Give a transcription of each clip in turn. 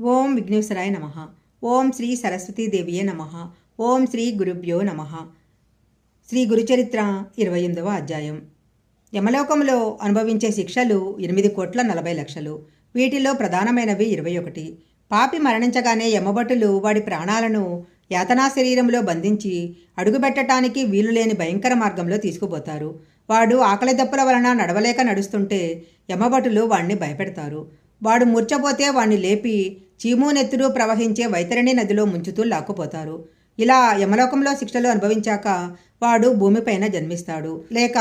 ఓం విఘ్నేశ్వరాయ నమ. ఓం శ్రీ సరస్వతీదేవియే నమ. ఓం శ్రీ గురుభ్యో నమ. శ్రీ గురుచరిత్ర ఇరవై ఎనిమిదవ అధ్యాయం. యమలోకంలో అనుభవించే శిక్షలు ఎనిమిది కోట్ల నలభై లక్షలు. వీటిలో ప్రధానమైనవి ఇరవై ఒకటి. పాపి మరణించగానే యమభటులు వాడి ప్రాణాలను యాతనా శరీరంలో బంధించి అడుగుపెట్టడానికి వీలులేని భయంకర మార్గంలో తీసుకుపోతారు. వాడు ఆకలి దప్పుల వలన నడవలేక నడుస్తుంటే యమభటులు వాణ్ణి భయపెడతారు. వాడు మూర్చపోతే వాణ్ణి లేపి చీము నెత్తురు ప్రవహించే వైతరణి నదిలో ముంచుతూ లాక్కుపోతారు. ఇలా యమలోకంలో శిక్షలు అనుభవించాక వాడు భూమిపైన జన్మిస్తాడు. లేక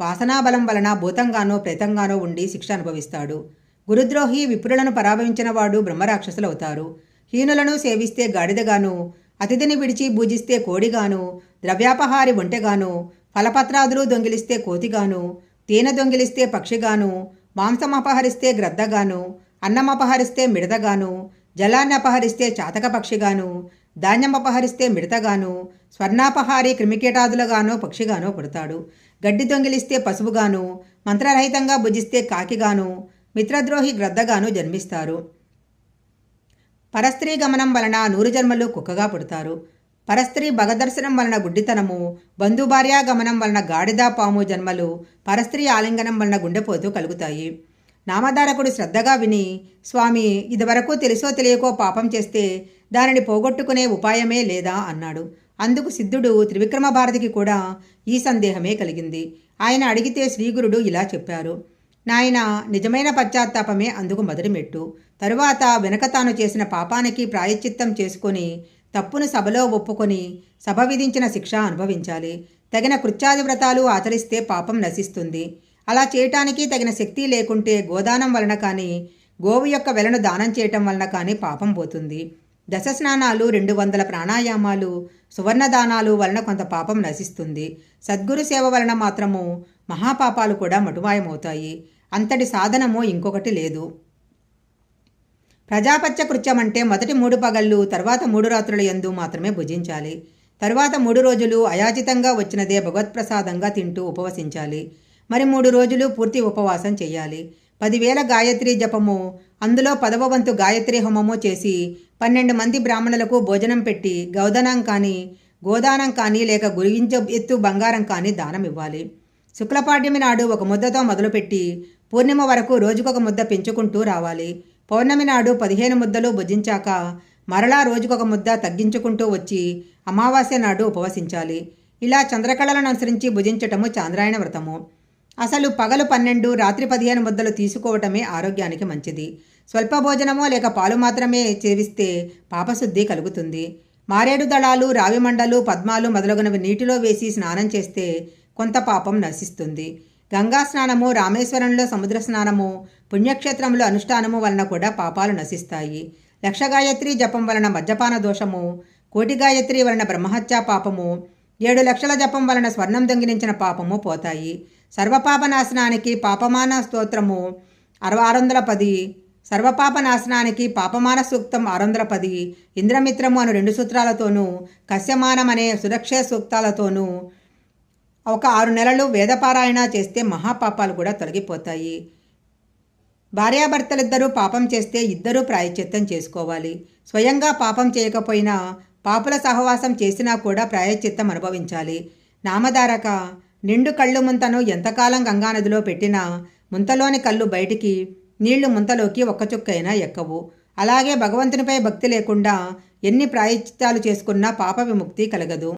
వాసనాబలం వలన భూతంగానో ప్రేతంగానో ఉండి శిక్ష అనుభవిస్తాడు. గురుద్రోహి విప్రులను పరాభవించిన వాడు బ్రహ్మరాక్షసులవుతారు. హీనులను సేవిస్తే గాడిదగాను అతిథిని విడిచి పూజిస్తే కోడిగాను ద్రవ్యాపహారి ఒంటెగాను ఫలపత్రాదులు దొంగిలిస్తే కోతిగాను తేనె దొంగిలిస్తే పక్షిగాను మాంసం అపహరిస్తే గ్రద్దగాను అన్నం అపహరిస్తే మిడతగాను జలాన్ని అపహరిస్తే చాతకపక్షిగాను ధాన్యం అపహరిస్తే మిడతగాను స్వర్ణాపహారి క్రిమికీటాదులుగానో పక్షిగానో పుడతాడు. గడ్డి దొంగిలిస్తే పశువుగాను మంత్రరహితంగా భుజిస్తే కాకిగాను మిత్రద్రోహి గ్రద్దగాను జన్మిస్తారు. పరస్త్రీ గమనం వలన నూరు జన్మలు కుక్కగా పుడతారు. పరస్త్రీ భగదర్శనం వలన గుడ్డితనము బంధుభార్యా గమనం వలన గాడిద పాము జన్మలు పరస్త్రీ ఆలింగనం వలన గుండెపోతూ కలుగుతాయి. నామధారకుడు శ్రద్ధగా విని స్వామి ఇదివరకు తెలుసో తెలియకో పాపం చేస్తే దానిని పోగొట్టుకునే ఉపాయమే లేదా అన్నాడు. అందుకు సిద్ధుడు త్రివిక్రమ భారతికి కూడా ఈ సందేహమే కలిగింది. ఆయన అడిగితే శ్రీగురుడు ఇలా చెప్పారు. నాయన నిజమైన పశ్చాత్తాపమే అందుకు మొదటి మెట్టు తరువాత వెనక తాను చేసిన పాపానికి ప్రాయశ్చిత్తం చేసుకొని తప్పును సభలో ఒప్పుకొని సభ విధించిన శిక్ష అనుభవించాలి. తగిన కృత్యాది వ్రతాలు ఆచరిస్తే పాపం నశిస్తుంది. అలా చేయటానికి తగిన శక్తి లేకుంటే గోదానం వలన కానీ గోవు యొక్క వెలను దానం చేయటం వలన కానీ పాపం పోతుంది. దశ స్నానాలు రెండు వందల ప్రాణాయామాలు సువర్ణదానాలు వలన కొంత పాపం నశిస్తుంది. సద్గురు సేవ వలన మాత్రము మహాపాపాలు కూడా మటుమాయమవుతాయి. అంతటి సాధనము ఇంకొకటి లేదు. ప్రజాపత్య కృత్యం అంటే మొదటి మూడు పగళ్ళు తర్వాత మూడు రాత్రుల ఎందు మాత్రమే భుజించాలి. తర్వాత మూడు రోజులు అయాచితంగా వచ్చినదే భగవత్ప్రసాదంగా తింటూ ఉపవసించాలి. మరి మూడు రోజులు పూర్తి ఉపవాసం చేయాలి పదివేల గాయత్రి జపము అందులో పదవ వంతు గాయత్రి హోమము చేసి పన్నెండు మంది బ్రాహ్మణులకు భోజనం పెట్టి గౌదనం కానీ గోదానం కానీ లేక గురించ ఎత్తు బంగారం కానీ దానం ఇవ్వాలి. శుక్లపాఠ్యమి నాడు ఒక ముద్దతో మొదలుపెట్టి పూర్ణిమ వరకు రోజుకొక ముద్ద పెంచుకుంటూ రావాలి. పౌర్ణమి నాడు పదిహేను ముద్దలు భుజించాక మరలా రోజుకొక ముద్ద తగ్గించుకుంటూ వచ్చి అమావాస్య నాడు ఉపవసించాలి. ఇలా చంద్రకళలను అనుసరించి భుజించటము చాంద్రాయణ వ్రతము. అసలు పగలు పన్నెండు రాత్రి పదిహేను ముద్దలు తీసుకోవటమే ఆరోగ్యానికి మంచిది. స్వల్ప భోజనమో లేక పాలు మాత్రమే చేవిస్తే పాపశుద్ధి కలుగుతుంది. మారేడు దళాలు రావి మండలు పద్మాలు మొదలగునవి నీటిలో వేసి స్నానం చేస్తే కొంత పాపం నశిస్తుంది. గంగా స్నానము రామేశ్వరంలో సముద్ర స్నానము పుణ్యక్షేత్రంలో అనుష్ఠానము వలన కూడా పాపాలు నశిస్తాయి. లక్షగాయత్రి జపం వలన మద్యపాన దోషము కోటి గాయత్రి వలన బ్రహ్మహత్యా పాపము ఏడు లక్షల జపం వలన స్వర్ణం దొంగిలించిన పాపము పోతాయి. సర్వపాపనాశనానికి పాపమాన స్తోత్రము అరవై ఆరు వందల పది. సర్వపాప నాశనానికి పాపమాన సూక్తం ఆరు వందల పది. ఇంద్రమిత్రము అను రెండు సూత్రాలతోనూ కశ్యమానం అనే సురక్ష సూక్తాలతోనూ ఒక ఆరు నెలలు వేదపారాయణ చేస్తే మహాపాపాలు కూడా తొలగిపోతాయి. భార్యాభర్తలిద్దరూ పాపం చేస్తే ఇద్దరూ ప్రాయశ్చిత్తం చేసుకోవాలి. స్వయంగా పాపం చేయకపోయినా పాపుల సహవాసం చేసినా కూడా ప్రాయశ్చిత్తం అనుభవించాలి. నామధారక నిండు కళ్ళు ముంతను ఎంతకాలం గంగానదిలో పెట్టినా ముంతలోని కళ్ళు బయటికి నీళ్ళు ముంతలోకి ఒక్క చుక్కైనా ఎక్కవు. అలాగే భగవంతునిపై భక్తి లేకుండా ఎన్ని ప్రాయశ్చిత్తాలు చేసుకున్నా పాప విముక్తి కలగదు.